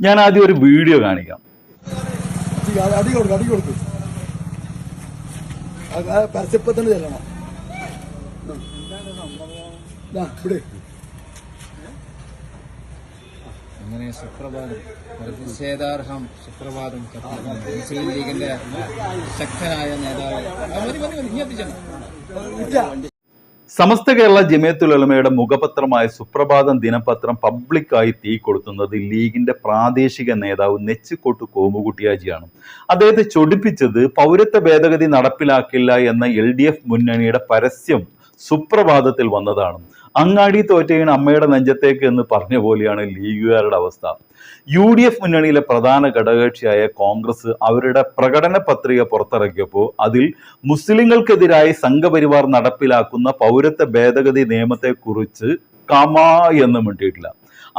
ഞാൻ ആദ്യം ഒരു വീഡിയോ കാണിക്കാം. അടി- അടി പ്രതിഷേധാർഹം സുപ്രഭാതം. മുസ്ലിം ലീഗിന്റെ ശക്തനായ നേതാവ്. സമസ്ത കേരള ജമിയത്തുലമയുടെ മുഖപത്രമായ സുപ്രഭാതം ദിനപത്രം പബ്ലിക്കായി തീ കൊളുത്തുന്നത് ലീഗിന്റെ പ്രാദേശിക നേതാവ് നെച്ചിക്കോട്ട് കോമുകുട്ടിയാജിയാണ്. അദ്ദേഹത്തെ ചൊടിപ്പിച്ചത് പൗരത്വ ഭേദഗതി നടപ്പിലാക്കില്ല എന്ന എൽ മുന്നണിയുടെ പരസ്യം സുപ്രഭാതത്തിൽ വന്നതാണ്. അങ്ങാടി തോറ്റയിന് അമ്മയുടെ നെഞ്ചത്തേക്ക് എന്ന് പറഞ്ഞ പോലെയാണ് ലീഗുകാരുടെ അവസ്ഥ. യു ഡി എഫ് മുന്നണിയിലെ പ്രധാന ഘടകകക്ഷിയായ കോൺഗ്രസ് അവരുടെ പ്രകടന പത്രിക പുറത്തിറക്കിയപ്പോൾ അതിൽ മുസ്ലിങ്ങൾക്കെതിരായി സംഘപരിവാർ നടപ്പിലാക്കുന്ന പൗരത്വ ഭേദഗതി നിയമത്തെക്കുറിച്ച് കമാ എന്ന് മിണ്ടിയിട്ടില്ല.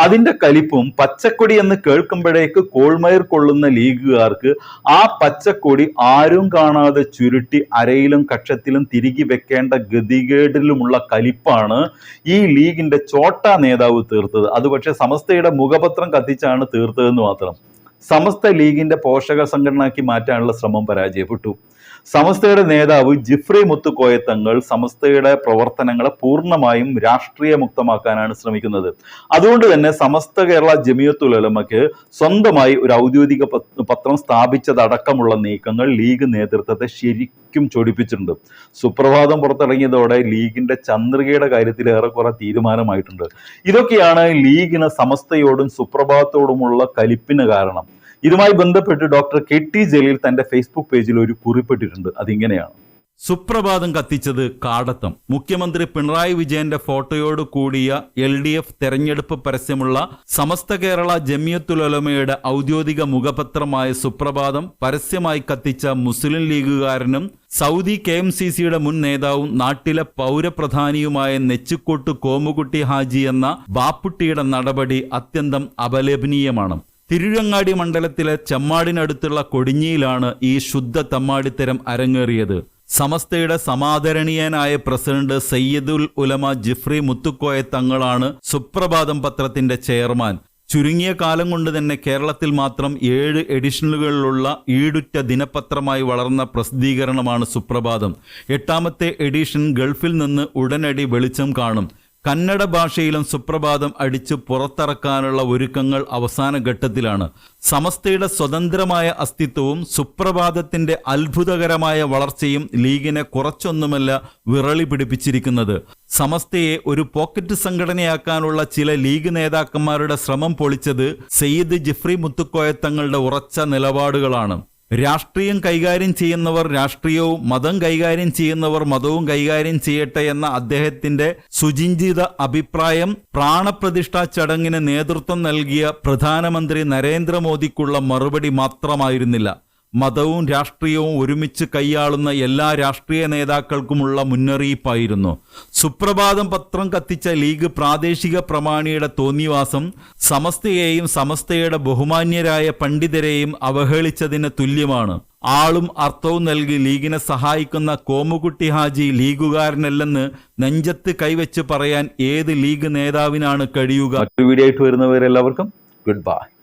അതിന്റെ കലിപ്പും പച്ചക്കൊടി എന്ന് കേൾക്കുമ്പോഴേക്ക് കോൾമയർ കൊള്ളുന്ന ലീഗുകാർക്ക് ആ പച്ചക്കൊടി ആരും കാണാതെ ചുരുട്ടി അരയിലും കക്ഷത്തിലും തിരികെ വെക്കേണ്ട ഗതികേടിലുമുള്ള കലിപ്പാണ് ഈ ലീഗിന്റെ ചോട്ട നേതാവ് തീർത്തത്. അത് പക്ഷേ സമസ്തയുടെ മുഖപത്രം കത്തിച്ചാണ് തീർത്തതെന്ന് മാത്രം. സമസ്ത ലീഗിന്റെ പോഷക സംഘടനയാക്കി മാറ്റാനുള്ള ശ്രമം പരാജയപ്പെട്ടു. സമസ്തയുടെ നേതാവ് ജിഫ്രി മുത്തുക്കോയ തങ്ങൾ സമസ്തയുടെ പ്രവർത്തനങ്ങളെ പൂർണമായും രാഷ്ട്രീയ മുക്തമാക്കാനാണ് ശ്രമിക്കുന്നത്. അതുകൊണ്ട് തന്നെ സമസ്ത കേരള ജമിയത്തുലമയ്ക്ക് സ്വന്തമായി ഒരു ഔദ്യോഗിക പത്രം സ്ഥാപിച്ചതടക്കമുള്ള നീക്കങ്ങൾ ലീഗ് നേതൃത്വത്തെ ശരിക്കും ചൊടിപ്പിച്ചിട്ടുണ്ട്. സുപ്രഭാതം പുറത്തിറങ്ങിയതോടെ ലീഗിന്റെ ചന്ദ്രികയുടെ കാര്യത്തിൽ ഏറെക്കുറെ തീരുമാനമായിട്ടുണ്ട്. ഇതൊക്കെയാണ് ലീഗിന് സമസ്തയോടും സുപ്രഭാതത്തോടുമുള്ള കലിപ്പിന് കാരണം. ഇതുമായി ബന്ധപ്പെട്ട് ഡോക്ടർ കെ ടി ജലീൽ തന്റെ ഫേസ്ബുക്ക് പേജിൽ ഒരു കുറിപ്പിട്ടിട്ടുണ്ട്. അതിങ്ങനെയാണ്. സുപ്രഭാതം കത്തിച്ചത് കാടത്തം. മുഖ്യമന്ത്രി പിണറായി വിജയന്റെ ഫോട്ടോയോട് കൂടിയ എൽ ഡി എഫ് തെരഞ്ഞെടുപ്പ് പരസ്യമുള്ള സമസ്ത കേരള ജമിയത്തുലമയുടെ ഔദ്യോഗിക മുഖപത്രമായ സുപ്രഭാതം പരസ്യമായി കത്തിച്ച മുസ്ലിം ലീഗുകാരനും സൗദി കെ എം സി സിയുടെ മുൻ നേതാവും നാട്ടിലെ പൗരപ്രധാനിയുമായ നെച്ചിക്കോട്ട് കോമുകുട്ടി ഹാജി എന്ന ബാപ്പുട്ടിയുടെ നടപടി അത്യന്തം അപലപനീയമാണ്. തിരുരങ്ങാടി മണ്ഡലത്തിലെ ചെമ്മാടിനടുത്തുള്ള കൊടിഞ്ഞിയിലാണ് ഈ ശുദ്ധ തമ്മാടിത്തരം അരങ്ങേറിയത്. സമസ്തയുടെ സമാദരണീയനായ പ്രസിഡന്റ് സയ്യിദുൽ ഉലമ ജിഫ്രി മുത്തുക്കോയ തങ്ങളാണ് സുപ്രഭാതം പത്രത്തിന്റെ ചെയർമാൻ. ചുരുങ്ങിയ കാലം കൊണ്ട് തന്നെ കേരളത്തിൽ മാത്രം ഏഴ് എഡിഷനുകളിലുള്ള ഈടുറ്റ ദിനപത്രമായി വളർന്ന പ്രസിദ്ധീകരണമാണ് സുപ്രഭാതം. എട്ടാമത്തെ എഡിഷൻ ഗൾഫിൽ നിന്ന് ഉടനടി വെളിച്ചം കാണും. കന്നഡ ഭാഷയിലും സുപ്രഭാതം അടിച്ചു പുറത്തിറക്കാനുള്ള ഒരുക്കങ്ങൾ അവസാന ഘട്ടത്തിലാണ്. സമസ്തയുടെ സ്വതന്ത്രമായ അസ്തിത്വവും സുപ്രഭാതത്തിന്റെ അത്ഭുതകരമായ വളർച്ചയും ലീഗിനെ കുറച്ചൊന്നുമല്ല വിറളി പിടിപ്പിച്ചിരിക്കുന്നത്. സമസ്തയെ ഒരു പോക്കറ്റ് സംഘടനയാക്കാനുള്ള ചില ലീഗ് നേതാക്കന്മാരുടെ ശ്രമം പൊളിച്ചത് സയ്യിദ് ജിഫ്രി മുത്തുക്കോയത്തങ്ങളുടെ ഉറച്ച നിലപാടുകളാണ്. രാഷ്ട്രീയം കൈകാര്യം ചെയ്യുന്നവർ രാഷ്ട്രീയവും മതം കൈകാര്യം ചെയ്യുന്നവർ മതവും കൈകാര്യം ചെയ്യട്ടെ എന്ന അദ്ദേഹത്തിന്റെ സുചിഞ്ചിത അഭിപ്രായം പ്രാണപ്രതിഷ്ഠാ ചടങ്ങിന് നേതൃത്വം നൽകിയ പ്രധാനമന്ത്രി നരേന്ദ്രമോദിക്കുള്ള മറുപടി മാത്രമായിരുന്നില്ല. മതവും രാഷ്ട്രീയവും ഒരുമിച്ച് കൈയാളുന്ന എല്ലാ രാഷ്ട്രീയ നേതാക്കൾക്കുമുള്ള മുന്നറിയിപ്പായിരുന്നു. സുപ്രഭാതം പത്രം കത്തിച്ച ലീഗ് പ്രാദേശിക പ്രമാണിയുടെ തോന്നിവാസം സമസ്തയെയും സമസ്തയുടെ ബഹുമാന്യരായ പണ്ഡിതരെയും അവഹേളിച്ചതിന് തുല്യമാണ്. ആളും അർത്ഥവും നൽകി ലീഗിനെ സഹായിക്കുന്ന കോമുകുട്ടി ഹാജി ലീഗുകാരനല്ലെന്ന് നെഞ്ചത്ത് കൈവച്ച് പറയാൻ ഏത് ലീഗ് നേതാവിനാണ് കഴിയുക? മറ്റു വരുന്നവരെല്ലാവർക്കും ഗുഡ് ബൈ.